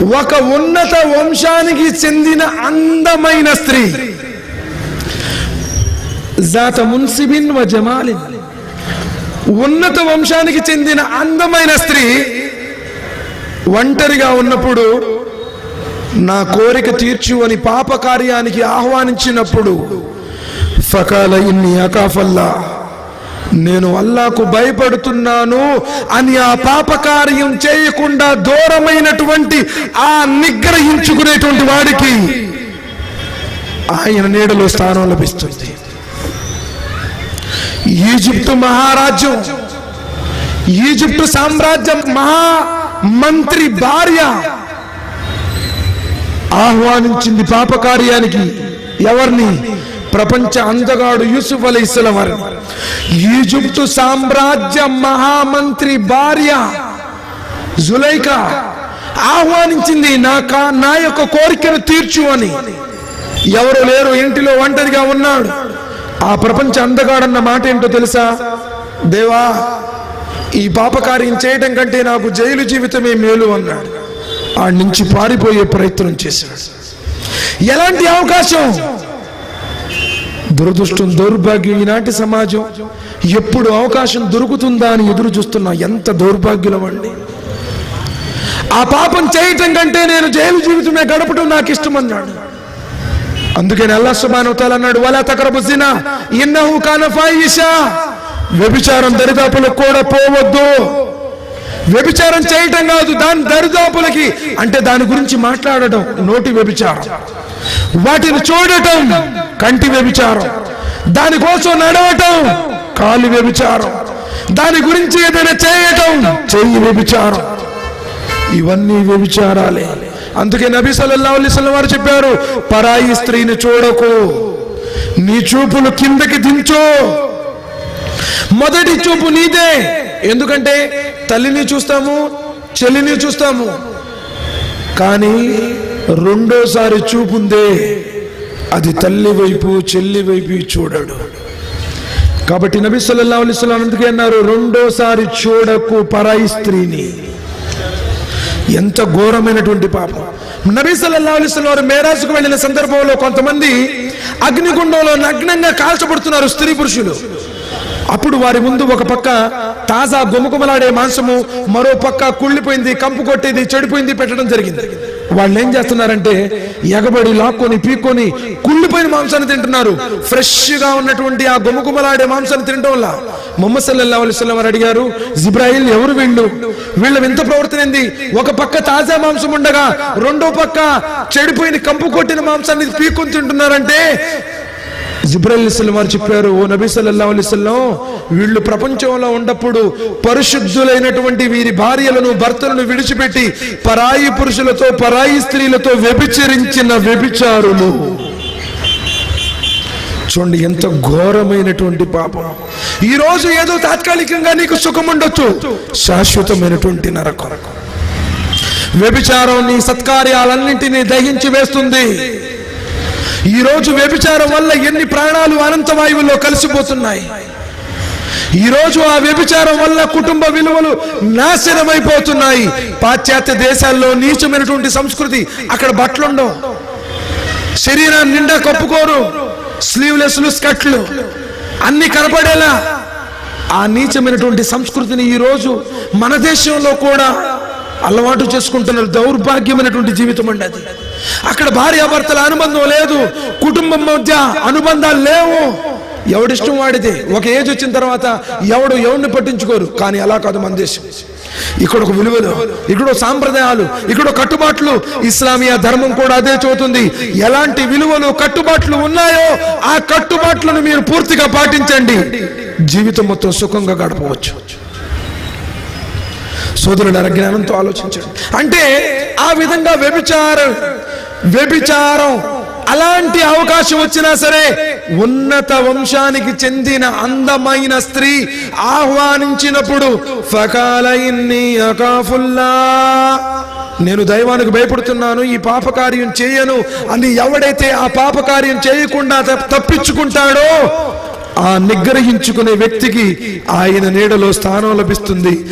ఒక ఉన్నత వంశానికి చెందిన అందమైన స్త్రీ. జాత మున్సిబిన్ వ జమాలిన్. ఉన్నత వంశానికి చెందిన అందమైన స్త్రీ ఒంటరిగా ఉన్నప్పుడు నా కోరిక తీర్చు అని పాప కార్యానికి ఆహ్వానించినప్పుడు ఫకాల ఇన్ని అకాఫల్లా. నేను అల్లాకు భయపడుతున్నాను అని ఆ పాపకార్యం చేయకుండా దూరమైనటువంటి ఆ నిగ్రహించుకునేటువంటి వాడికి ఆయన నీడలో స్థానం లభిస్తుంది. ఈజిప్టు మహారాజ్యం ఈజిప్టు సామ్రాజ్యం మహా మంత్రి భార్య ఆహ్వానించింది పాపకార్యానికి. ఎవరిని? ప్రపంచ అందగాడు యూసుఫ్ అలీ వారిని ఈజిప్టు సామ్రాజ్య మహామంత్రి భార్య జులైక ఆహ్వానించింది నా నా యొక్క కోరికను తీర్చు అని. ఎవరు లేరు ఇంటిలో ఒంటరిగా ఉన్నాడు. ఆ ప్రపంచ అందగాడన్న మాట ఏంటో తెలుసా? దేవా ఈ పాపకార్యం చేయటం కంటే నాకు జైలు జీవితమే మేలు అన్నాడు. ఆ నుంచి పారిపోయే ప్రయత్నం చేశాడు. ఎలాంటి అవకాశం? దురదృష్టం దౌర్భాగ్యం ఈనాటి సమాజం. ఎప్పుడు అవకాశం దొరుకుతుందా అని ఎదురు చూస్తున్నా ఎంత దౌర్భాగ్యులం అండి ఆ పాపం చేయటం కంటే నేను జైలు జీవితమే గడపడం నాకు ఇష్టం అన్నాడు అందుకని అల్లా సుబానవతాలు అన్నాడు వలా తకరబు జినా ఇన్నహు కానఫాయిషా వ్యభిచారం దరిదాపులకు కూడా పోవద్దు. వ్యభిచారం చేయటం కాదు దాని దరిదాపులకి అంటే దాని గురించి మాట్లాడటం నోటి వ్యభిచారం. వాటిని చూడటం కంటి వ్యభిచారం. దానికోసం నడవటం కాలు వ్యభిచారం. దాని గురించి ఏదైనా చేయటం చెయ్యి వ్యభిచారం. ఇవన్నీ వ్యభిచారాలే. అందుకే నబీ సల్లల్లాహు అలైహి వసల్లం వారు చెప్పారు పరాయి స్త్రీని చూడకు. నీ చూపులు కిందకి దించు. మొదటి చూపు నీదే. ఎందుకంటే తల్లిని చూస్తాము చెల్లిని చూస్తాము. కానీ రెండోసారి చూపుందే అది తల్లి వైపు చెల్లి వైపు చూడడు. కాబట్టి నబీ సల్లల్లాహు అలైహి వసల్లం అందుకే అన్నారు? రెండోసారి చూడకు పరాయి స్త్రీని. ఎంత ఘోరమైనటువంటి పాపం. నబీ సల్లల్లాహు అలైహి వసల్లం వారు మేరాజుకు వెళ్ళిన సందర్భంలో కొంతమంది అగ్నిగుండంలో నగ్నంగా కాల్చబడుతున్నారు స్త్రీ పురుషులు. అప్పుడు వారి ముందు ఒక పక్క తాజా గుమకుమలాడే మాంసము మరో పక్క కుళ్ళిపోయింది కంపు కొట్టేది చెడిపోయింది పెట్టడం జరిగింది. వాళ్ళు ఏం చేస్తున్నారంటే ఎగబడి లాక్కొని పీక్కొని కుళ్ళిపోయిన మాంసాన్ని తింటున్నారు. ఫ్రెష్గా ఉన్నటువంటి ఆ గుమకుమలాడే మాంసాన్ని తినడం వల్ల మొహమ్మద్ సల్లల్లాహు వారు అడిగారు జిబ్రాయిల్ ఎవరు వీళ్ళు? వీళ్ళ వింత ప్రవర్తన ఏంది? ఒక పక్క తాజా మాంసం ఉండగా రెండో పక్క చెడిపోయిన కంపు కొట్టిన మాంసాన్ని పీక్కొని తింటున్నారంటే జిబ్రాయిల్ వారు చెప్పారు ఓ నబీ సల్లల్లాహు అలిస్లం వీళ్ళు ప్రపంచంలో ఉన్నప్పుడు పరిశుద్ధులైనటువంటి వీరి భార్యలను భర్తలను విడిచిపెట్టి పరాయి పురుషులతో పరాయి స్త్రీలతో వ్యభిచరించిన వ్యభిచారులు. చూడండి ఎంత ఘోరమైనటువంటి పాపం. ఈ రోజు ఏదో తాత్కాలికంగా నీకు సుఖం ఉండొచ్చు. శాశ్వతమైనటువంటి నరకొరకు వ్యభిచారం నీ సత్కార్యాలన్నింటినీ దహించి వేస్తుంది. ఈ రోజు వ్యభిచారం వల్ల ఎన్ని ప్రాణాలు అనంత వాయువుల్లో కలిసిపోతున్నాయి? ఈ రోజు ఆ వ్యభిచారం వల్ల కుటుంబ విలువలు నాశనమైపోతున్నాయి. పాశ్చాత్య దేశాల్లో నీచమైనటువంటి సంస్కృతి అక్కడ బట్టలుండవు శరీరాన్ని నిండా కప్పుకోరు. స్లీవ్లెస్లు స్కట్లు అన్ని కనపడేలా ఆ నీచమైనటువంటి సంస్కృతిని ఈ రోజు మన దేశంలో కూడా అలవాటు చేసుకుంటున్నారు దౌర్భాగ్యమైనటువంటి జీవితం అండి అది. అక్కడ భార్యాభర్తల అనుబంధం లేదు కుటుంబం మధ్య అనుబంధాలు లేవు. ఎవడిష్టం వాడితే ఒక ఏజ్ వచ్చిన తర్వాత ఎవడు ఎవడిని పట్టించుకోరు. కానీ అలా కాదు మన దేశం. ఇక్కడ ఒక విలువలు ఇక్కడ సాంప్రదాయాలు ఇక్కడ కట్టుబాట్లు. ఇస్లామియా ధర్మం కూడా అదే చదువుతుంది ఎలాంటి విలువలు కట్టుబాట్లు ఉన్నాయో ఆ కట్టుబాట్లను మీరు పూర్తిగా పాటించండి. జీవితం మొత్తం సుఖంగా గడపవచ్చు. సోదరుడు జ్ఞానంతో ఆలోచించాడు. అంటే ఆ విధంగా వ్యభిచారం వ్యభిచారం అలాంటి అవకాశం వచ్చినా సరే ఉన్నత వంశానికి చెందిన అందమైన స్త్రీ ఆహ్వానించినప్పుడు ఫకాలయిన్ని అకాఫుల్లా. నేను దైవానికి భయపడుతున్నాను ఈ పాపకార్యం చేయను అని ఎవడైతే ఆ పాపకార్యం చేయకుండా తప్పించుకుంటాడో ఆ నిగ్రహించుకునే వ్యక్తికి ఆయన నీడలో స్థానం లభిస్తుంది.